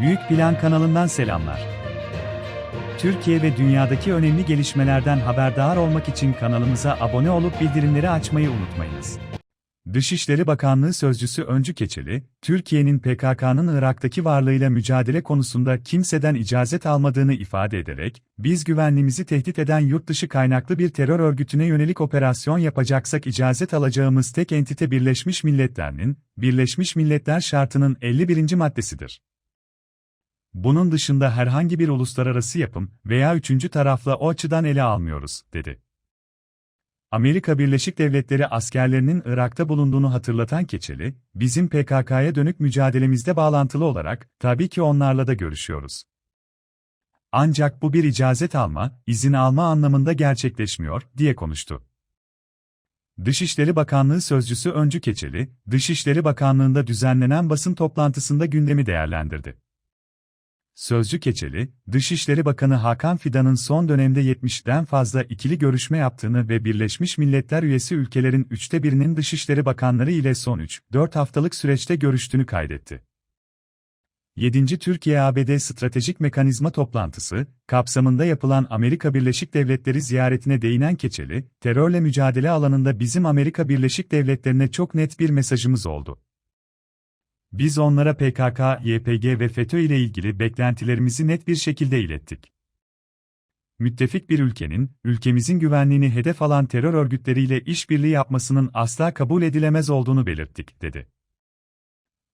Büyük Plan kanalından selamlar. Türkiye ve dünyadaki önemli gelişmelerden haberdar olmak için kanalımıza abone olup bildirimleri açmayı unutmayınız. Dışişleri Bakanlığı Sözcüsü Öncü Keçeli, Türkiye'nin PKK'nın Irak'taki varlığıyla mücadele konusunda kimseden icazet almadığını ifade ederek, biz güvenliğimizi tehdit eden yurt dışı kaynaklı bir terör örgütüne yönelik operasyon yapacaksak icazet alacağımız tek entite Birleşmiş Milletler'in, Birleşmiş Milletler şartının 51. maddesidir. Bunun dışında herhangi bir uluslararası yapım veya üçüncü tarafla o açıdan ele almıyoruz, dedi. Amerika Birleşik Devletleri askerlerinin Irak'ta bulunduğunu hatırlatan Keçeli, bizim PKK'ya dönük mücadelemizde bağlantılı olarak, tabii ki onlarla da görüşüyoruz. Ancak bu bir icazet alma, izin alma anlamında gerçekleşmiyor, diye konuştu. Dışişleri Bakanlığı Sözcüsü Öncü Keçeli, Dışişleri Bakanlığı'nda düzenlenen basın toplantısında gündemi değerlendirdi. Sözcü Keçeli, Dışişleri Bakanı Hakan Fidan'ın son dönemde 70'den fazla ikili görüşme yaptığını ve Birleşmiş Milletler üyesi ülkelerin üçte birinin Dışişleri Bakanları ile son 3-4 haftalık süreçte görüştüğünü kaydetti. 7. Türkiye-ABD Stratejik Mekanizma Toplantısı, kapsamında yapılan Amerika Birleşik Devletleri ziyaretine değinen Keçeli, terörle mücadele alanında bizim Amerika Birleşik Devletleri'ne çok net bir mesajımız oldu. Biz onlara PKK, YPG ve FETÖ ile ilgili beklentilerimizi net bir şekilde ilettik. Müttefik bir ülkenin, ülkemizin güvenliğini hedef alan terör örgütleriyle işbirliği yapmasının asla kabul edilemez olduğunu belirttik, dedi.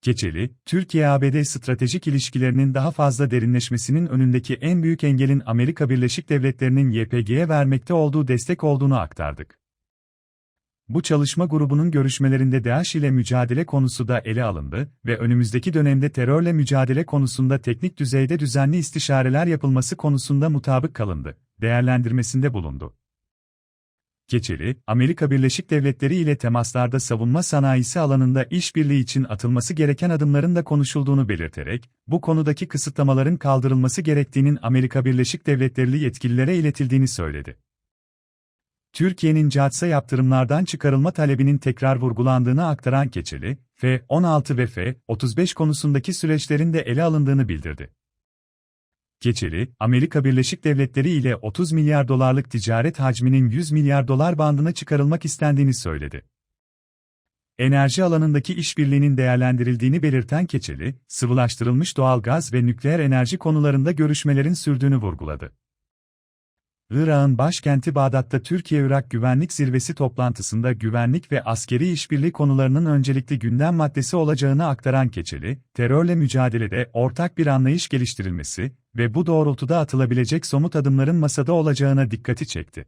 Keçeli, Türkiye-ABD stratejik ilişkilerinin daha fazla derinleşmesinin önündeki en büyük engelin Amerika Birleşik Devletleri'nin YPG'ye vermekte olduğu destek olduğunu aktardık. Bu çalışma grubunun görüşmelerinde DAEŞ ile mücadele konusu da ele alındı ve önümüzdeki dönemde terörle mücadele konusunda teknik düzeyde düzenli istişareler yapılması konusunda mutabık kalındı, değerlendirmesinde bulundu. Keçeli, Amerika Birleşik Devletleri ile temaslarda savunma sanayisi alanında işbirliği için atılması gereken adımların da konuşulduğunu belirterek, bu konudaki kısıtlamaların kaldırılması gerektiğinin Amerika Birleşik Devletleri yetkililere iletildiğini söyledi. Türkiye'nin CATS'a yaptırımlardan çıkarılma talebinin tekrar vurgulandığını aktaran Keçeli, F-16 ve F-35 konusundaki süreçlerin de ele alındığını bildirdi. Keçeli, Amerika Birleşik Devletleri ile 30 milyar dolarlık ticaret hacminin 100 milyar dolar bandına çıkarılmak istendiğini söyledi. Enerji alanındaki işbirliğinin değerlendirildiğini belirten Keçeli, sıvılaştırılmış doğal gaz ve nükleer enerji konularında görüşmelerin sürdüğünü vurguladı. Irak'ın başkenti Bağdat'ta Türkiye-Irak Güvenlik Zirvesi toplantısında güvenlik ve askeri işbirliği konularının öncelikli gündem maddesi olacağını aktaran Keçeli, terörle mücadelede ortak bir anlayış geliştirilmesi ve bu doğrultuda atılabilecek somut adımların masada olacağına dikkati çekti.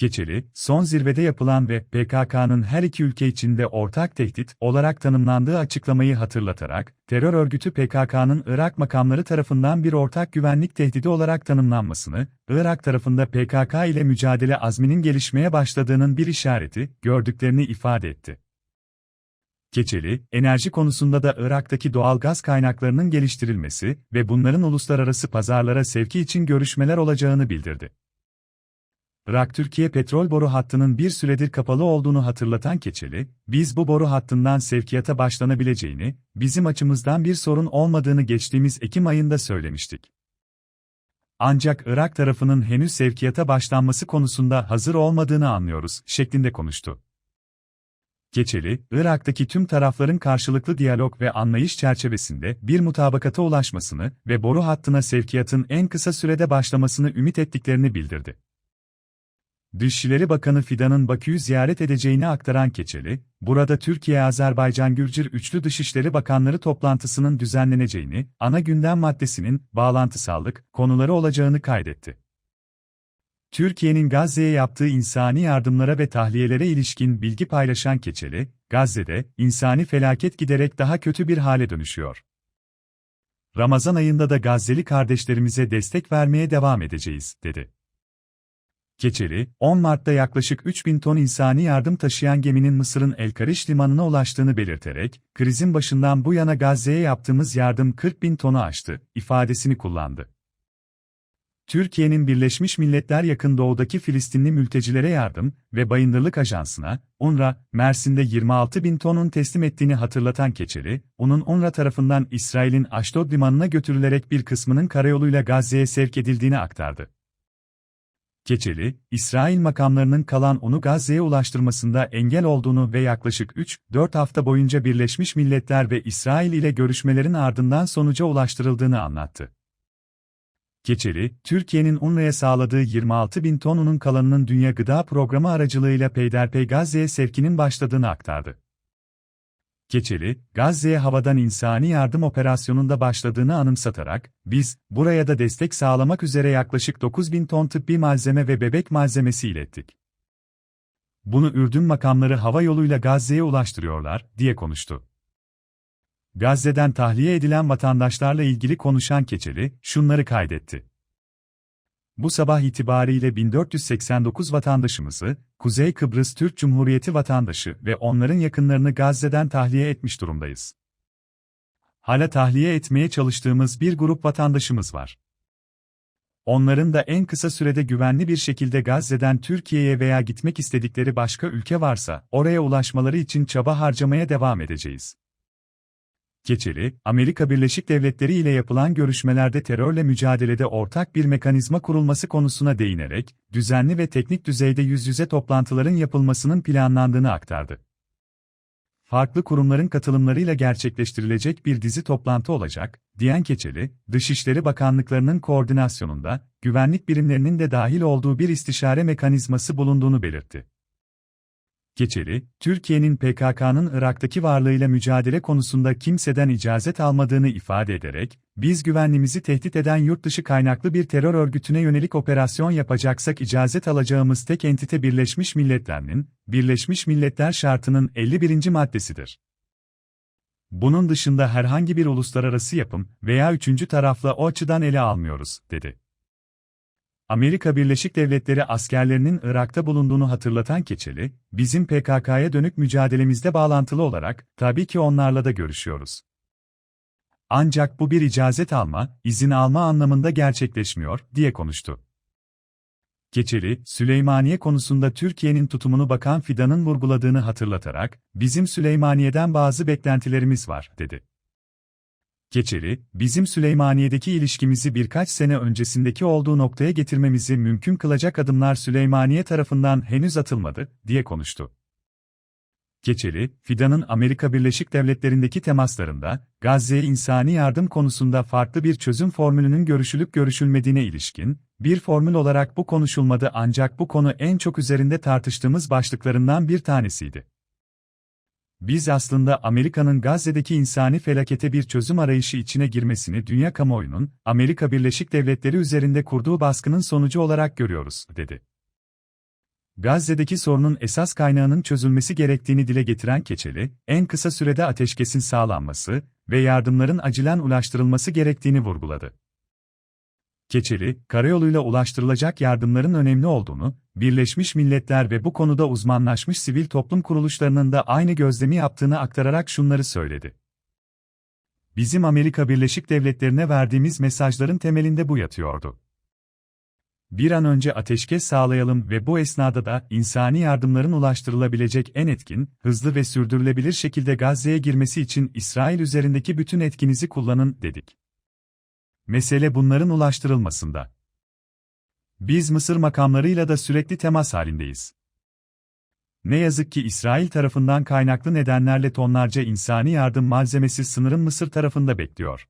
Keçeli, son zirvede yapılan ve PKK'nın her iki ülke içinde ortak tehdit olarak tanımlandığı açıklamayı hatırlatarak, terör örgütü PKK'nın Irak makamları tarafından bir ortak güvenlik tehdidi olarak tanımlanmasını, Irak tarafında PKK ile mücadele azminin gelişmeye başladığının bir işareti, gördüklerini ifade etti. Keçeli, enerji konusunda da Irak'taki doğal gaz kaynaklarının geliştirilmesi ve bunların uluslararası pazarlara sevki için görüşmeler olacağını bildirdi. Irak-Türkiye petrol boru hattının bir süredir kapalı olduğunu hatırlatan Keçeli, biz bu boru hattından sevkiyata başlanabileceğini, bizim açımızdan bir sorun olmadığını geçtiğimiz Ekim ayında söylemiştik. Ancak Irak tarafının henüz sevkiyata başlanması konusunda hazır olmadığını anlıyoruz, şeklinde konuştu. Keçeli, Irak'taki tüm tarafların karşılıklı diyalog ve anlayış çerçevesinde bir mutabakata ulaşmasını ve boru hattına sevkiyatın en kısa sürede başlamasını ümit ettiklerini bildirdi. Dışişleri Bakanı Fidan'ın Bakü'yü ziyaret edeceğini aktaran Keçeli, burada Türkiye-Azerbaycan-Gürcür Üçlü Dışişleri Bakanları toplantısının düzenleneceğini, ana gündem maddesinin bağlantısallık konuları olacağını kaydetti. Türkiye'nin Gazze'ye yaptığı insani yardımlara ve tahliyelere ilişkin bilgi paylaşan Keçeli, Gazze'de insani felaket giderek daha kötü bir hale dönüşüyor. Ramazan ayında da Gazze'li kardeşlerimize destek vermeye devam edeceğiz, dedi. Keçeli, 10 Mart'ta yaklaşık 3000 ton insani yardım taşıyan geminin Mısır'ın El Kariş limanına ulaştığını belirterek, krizin başından bu yana Gazze'ye yaptığımız yardım 40 bin tonu aştı, ifadesini kullandı. Türkiye'nin Birleşmiş Milletler Yakın Doğu'daki Filistinli mültecilere yardım ve bayındırlık ajansına, UNRWA, Mersin'de 26 bin tonun teslim ettiğini hatırlatan Keçeli, onun UNRWA tarafından İsrail'in Aşdod limanına götürülerek bir kısmının karayoluyla Gazze'ye sevk edildiğini aktardı. Keçeli, İsrail makamlarının kalan onu Gazze'ye ulaştırmasında engel olduğunu ve yaklaşık 3-4 hafta boyunca Birleşmiş Milletler ve İsrail ile görüşmelerin ardından sonuca ulaştırıldığını anlattı. Keçeli, Türkiye'nin UNRWA'ya sağladığı 26 bin ton unun kalanının Dünya Gıda Programı aracılığıyla peyderpey Gazze'ye sevkinin başladığını aktardı. Keçeli, Gazze'ye havadan insani yardım operasyonunda başladığını anımsatarak, biz, buraya da destek sağlamak üzere yaklaşık 9 bin ton tıbbi malzeme ve bebek malzemesi ilettik. Bunu Ürdün makamları hava yoluyla Gazze'ye ulaştırıyorlar, diye konuştu. Gazze'den tahliye edilen vatandaşlarla ilgili konuşan Keçeli, şunları kaydetti. Bu sabah itibariyle 1489 vatandaşımızı, Kuzey Kıbrıs Türk Cumhuriyeti vatandaşı ve onların yakınlarını Gazze'den tahliye etmiş durumdayız. Hala tahliye etmeye çalıştığımız bir grup vatandaşımız var. Onların da en kısa sürede güvenli bir şekilde Gazze'den Türkiye'ye veya gitmek istedikleri başka ülke varsa, oraya ulaşmaları için çaba harcamaya devam edeceğiz. Keçeli, Amerika Birleşik Devletleri ile yapılan görüşmelerde terörle mücadelede ortak bir mekanizma kurulması konusuna değinerek, düzenli ve teknik düzeyde yüz yüze toplantıların yapılmasının planlandığını aktardı. Farklı kurumların katılımlarıyla gerçekleştirilecek bir dizi toplantı olacak, diyen Keçeli, Dışişleri Bakanlıklarının koordinasyonunda, güvenlik birimlerinin de dahil olduğu bir istişare mekanizması bulunduğunu belirtti. Keçeli, Türkiye'nin PKK'nın Irak'taki varlığıyla mücadele konusunda kimseden icazet almadığını ifade ederek, biz güvenliğimizi tehdit eden yurt dışı kaynaklı bir terör örgütüne yönelik operasyon yapacaksak icazet alacağımız tek entite Birleşmiş Milletler'in, Birleşmiş Milletler şartının 51. maddesidir. Bunun dışında herhangi bir uluslararası yapım veya üçüncü tarafla o açıdan ele almıyoruz, dedi. Amerika Birleşik Devletleri askerlerinin Irak'ta bulunduğunu hatırlatan Keçeli, bizim PKK'ya dönük mücadelemizde bağlantılı olarak, tabii ki onlarla da görüşüyoruz. Ancak bu bir icazet alma, izin alma anlamında gerçekleşmiyor, diye konuştu. Keçeli, Süleymaniye konusunda Türkiye'nin tutumunu Bakan Fidan'ın vurguladığını hatırlatarak, bizim Süleymaniye'den bazı beklentilerimiz var, dedi. Keçeli, bizim Süleymaniye'deki ilişkimizi birkaç sene öncesindeki olduğu noktaya getirmemizi mümkün kılacak adımlar Süleymaniye tarafından henüz atılmadı, diye konuştu. Keçeli, Fidan'ın Amerika Birleşik Devletleri'ndeki temaslarında, Gazze'ye insani yardım konusunda farklı bir çözüm formülünün görüşülüp görüşülmediğine ilişkin, bir formül olarak bu konuşulmadı ancak bu konu en çok üzerinde tartıştığımız başlıklarından bir tanesiydi. Biz aslında Amerika'nın Gazze'deki insani felakete bir çözüm arayışı içine girmesini dünya kamuoyunun, Amerika Birleşik Devletleri üzerinde kurduğu baskının sonucu olarak görüyoruz, dedi. Gazze'deki sorunun esas kaynağının çözülmesi gerektiğini dile getiren Keçeli, en kısa sürede ateşkesin sağlanması ve yardımların acilen ulaştırılması gerektiğini vurguladı. Keçeli, karayoluyla ulaştırılacak yardımların önemli olduğunu, Birleşmiş Milletler ve bu konuda uzmanlaşmış sivil toplum kuruluşlarının da aynı gözlemi yaptığını aktararak şunları söyledi. Bizim Amerika Birleşik Devletleri'ne verdiğimiz mesajların temelinde bu yatıyordu. Bir an önce ateşkes sağlayalım ve bu esnada da insani yardımların ulaştırılabilecek en etkin, hızlı ve sürdürülebilir şekilde Gazze'ye girmesi için İsrail üzerindeki bütün etkinizi kullanın, dedik. Mesele bunların ulaştırılmasında. Biz Mısır makamlarıyla da sürekli temas halindeyiz. Ne yazık ki İsrail tarafından kaynaklı nedenlerle tonlarca insani yardım malzemesi sınırın Mısır tarafında bekliyor.